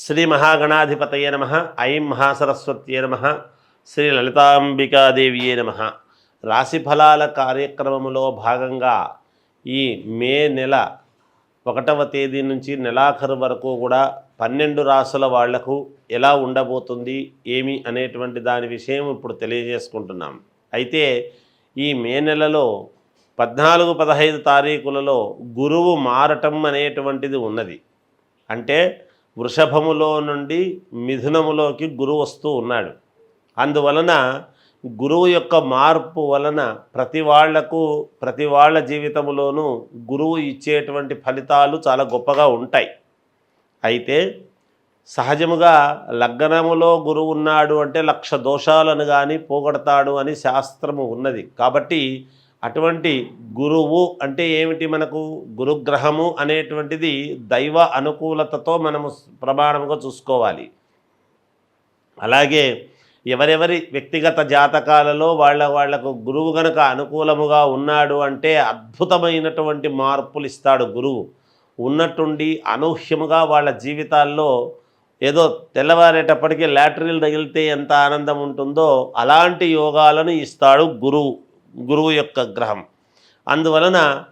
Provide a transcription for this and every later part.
శ్రీ మహాగణాధిపతయ నమ ఐం మహాసరస్వత్యే నమ శ్రీ లలితాంబికాదేవియే నమ. రాశి ఫలాల కార్యక్రమంలో భాగంగా ఈ మే నెల ఒకటవ తేదీ నుంచి నెలాఖరు వరకు కూడా పన్నెండు రాసుల వాళ్ళకు ఎలా ఉండబోతుంది ఏమి అనేటువంటి దాని విషయం ఇప్పుడు తెలియజేసుకుంటున్నాం. అయితే ఈ మే నెలలో పద్నాలుగు పదహైదు తారీఖులలో గురువు మారటం అనేటువంటిది ఉన్నది. అంటే వృషభములో నుండి మిథునములోకి గురువు వస్తూ ఉన్నాడు. అందువలన గురువు యొక్క మార్పు వలన ప్రతి వాళ్ళకు ప్రతి వాళ్ళ జీవితంలోనూ గురువు ఇచ్చేటువంటి ఫలితాలు చాలా గొప్పగా ఉంటాయి. అయితే సహజముగా లగ్నములో గురువు ఉన్నాడు అంటే లక్ష దోషాలను కానీ పోగొడతాడు అని శాస్త్రము ఉన్నది. కాబట్టి అటువంటి గురువు అంటే ఏమిటి మనకు? గురుగ్రహము అనేటువంటిది దైవ అనుకూలతతో మనము ప్రమాణముగా చూసుకోవాలి. అలాగే ఎవరెవరి వ్యక్తిగత జాతకాలలో వాళ్ళ వాళ్ళకు గురువు గనక అనుకూలముగా ఉన్నాడు అంటే అద్భుతమైనటువంటి మార్పులు ఇస్తాడు గురువు. ఉన్నట్టుండి అనూహ్యముగా వాళ్ళ జీవితాల్లో ఏదో తెల్లవారేటప్పటికీ లాటరీలు తగిలితే ఎంత ఆనందం ఉంటుందో అలాంటి యోగాలను ఇస్తాడు గురువు. గురువు యొక్క గ్రహం. అందువలన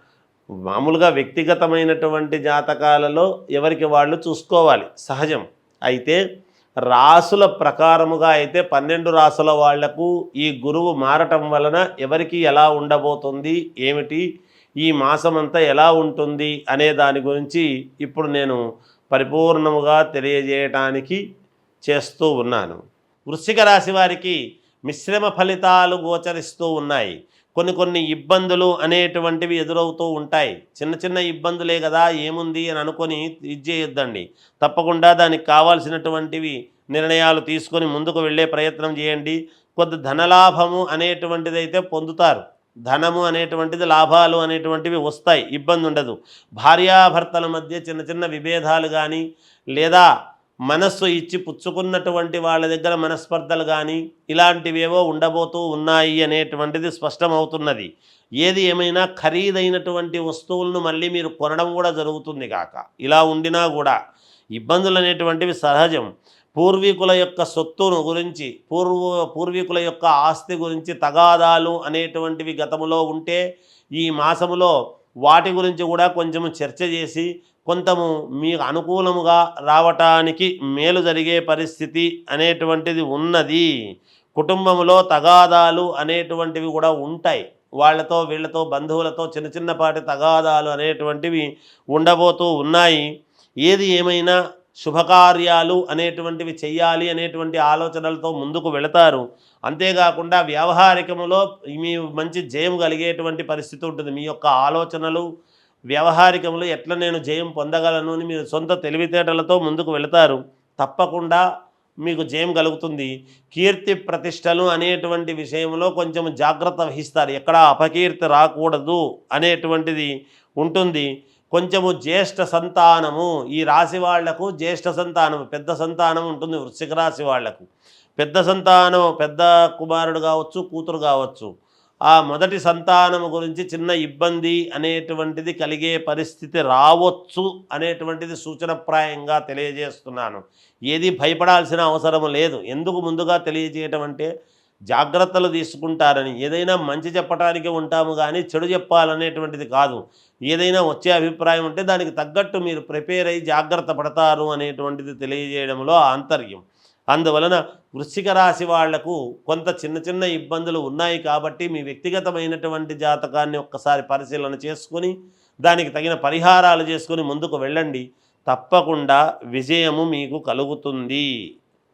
మామూలుగా వ్యక్తిగతమైనటువంటి జాతకాలలో ఎవరికి వాళ్ళు చూసుకోవాలి? సహజం. అయితే రాసుల ప్రకారముగా అయితే పన్నెండు రాసుల వాళ్ళకు ఈ గురువు మారటం వలన ఎవరికి ఎలా ఉండబోతుంది? ఏమిటి? ఈ మాసమంతా ఎలా ఉంటుంది? అనే దాని గురించి ఇప్పుడు నేను పరిపూర్ణముగా తెలియజేయటానికి చేస్తూ ఉన్నాను. వృశ్చిక రాశి వారికి మిశ్రమ ఫలితాలు గోచరిస్తూ ఉన్నాయి. కొన్ని కొన్ని ఇబ్బందులు అనేటువంటివి ఎదురవుతూ ఉంటాయి. చిన్న చిన్న ఇబ్బందులే కదా ఏముంది అని అనుకొని ఇది చేయొద్దండి. తప్పకుండా దానికి కావాల్సినటువంటివి నిర్ణయాలు తీసుకొని ముందుకు వెళ్ళే ప్రయత్నం చేయండి. కొద్ది ధనలాభము అనేటువంటిది అయితే పొందుతారు. ధనము అనేటువంటిది లాభాలు అనేటువంటివి వస్తాయి. ఇబ్బంది ఉండదు భార్యాభర్తల మధ్య చిన్న చిన్న విభేదాలు కానీ లేదా మనస్సు ఇచ్చి పుచ్చుకున్నటువంటి వాళ్ళ దగ్గర మనస్పర్ధలు కానీ ఇలాంటివేవో ఉండబోతూ ఉన్నాయి అనేటువంటిది స్పష్టమవుతున్నది. ఏది ఏమైనా ఖరీదైనటువంటి వస్తువులను మళ్ళీ మీరు కొనడం కూడా జరుగుతుంది కాక. ఇలా ఉండినా కూడా ఇబ్బందులు అనేటువంటివి సహజం. పూర్వీకుల యొక్క సొత్తును గురించి పూర్వ పూర్వీకుల యొక్క ఆస్తి గురించి తగాదాలు అనేటువంటివి గతములో ఉంటే ఈ మాసములో వాటి గురించి కూడా కొంచెము చర్చ చేసి కొంతము మీకు అనుకూలముగా రావటానికి మేలు జరిగే పరిస్థితి అనేటువంటిది ఉన్నది. కుటుంబంలో తగాదాలు అనేటువంటివి కూడా ఉంటాయి. వాళ్ళతో వీళ్ళతో బంధువులతో చిన్న చిన్నపాటి తగాదాలు అనేటువంటివి ఉండబోతూ ఉన్నాయి. ఏది ఏమైనా శుభకార్యాలు అనేటువంటివి చెయ్యాలి అనేటువంటి ఆలోచనలతో ముందుకు వెళతారు. అంతేకాకుండా వ్యావహారికములో మీ మంచి జయం కలిగేటువంటి పరిస్థితి ఉంటుంది. మీ యొక్క ఆలోచనలు వ్యవహారికములు ఎట్లా నేను జయం పొందగలను అని మీరు సొంత తెలివితేటలతో ముందుకు వెళతారు. తప్పకుండా మీకు జయం కలుగుతుంది. కీర్తి ప్రతిష్టలు అనేటువంటి విషయంలో కొంచెం జాగ్రత్త వహిస్తారు. ఎక్కడ అపకీర్తి రాకూడదు అనేటువంటిది ఉంటుంది. కొంచెము జ్యేష్ఠ సంతానము. ఈ రాశి వాళ్ళకు జ్యేష్ఠ సంతానం పెద్ద సంతానం ఉంటుంది వృశ్చిక రాశి వాళ్ళకు. పెద్ద సంతానం పెద్ద కుమారుడు కావచ్చు కూతురు కావచ్చు. ఆ మొదటి సంతానము గురించి చిన్న ఇబ్బంది అనేటువంటిది కలిగే పరిస్థితి రావచ్చు అనేటువంటిది సూచనప్రాయంగా తెలియజేస్తున్నాను. ఏది భయపడాల్సిన అవసరం లేదు. ఎందుకు ముందుగా తెలియజేయటం అంటే జాగ్రత్తలు తీసుకుంటారని. ఏదైనా మంచి చెప్పడానికి ఉంటాము కానీ చెడు చెప్పాలనేటువంటిది కాదు. ఏదైనా వచ్చే అభిప్రాయం ఉంటే దానికి తగ్గట్టు మీరు ప్రిపేర్ అయ్యి జాగ్రత్త పడతారు అనేటువంటిది తెలియజేయడంలో ఆంతర్యం. అందువలన వృశ్చిక రాశి వాళ్ళకు కొంత చిన్న చిన్న ఇబ్బందులు ఉన్నాయి కాబట్టి మీ వ్యక్తిగతమైనటువంటి జాతకాన్ని ఒక్కసారి పరిశీలన చేసుకొని దానికి తగిన పరిహారాలు చేసుకొని ముందుకు వెళ్ళండి. తప్పకుండా విజయము మీకు కలుగుతుంది.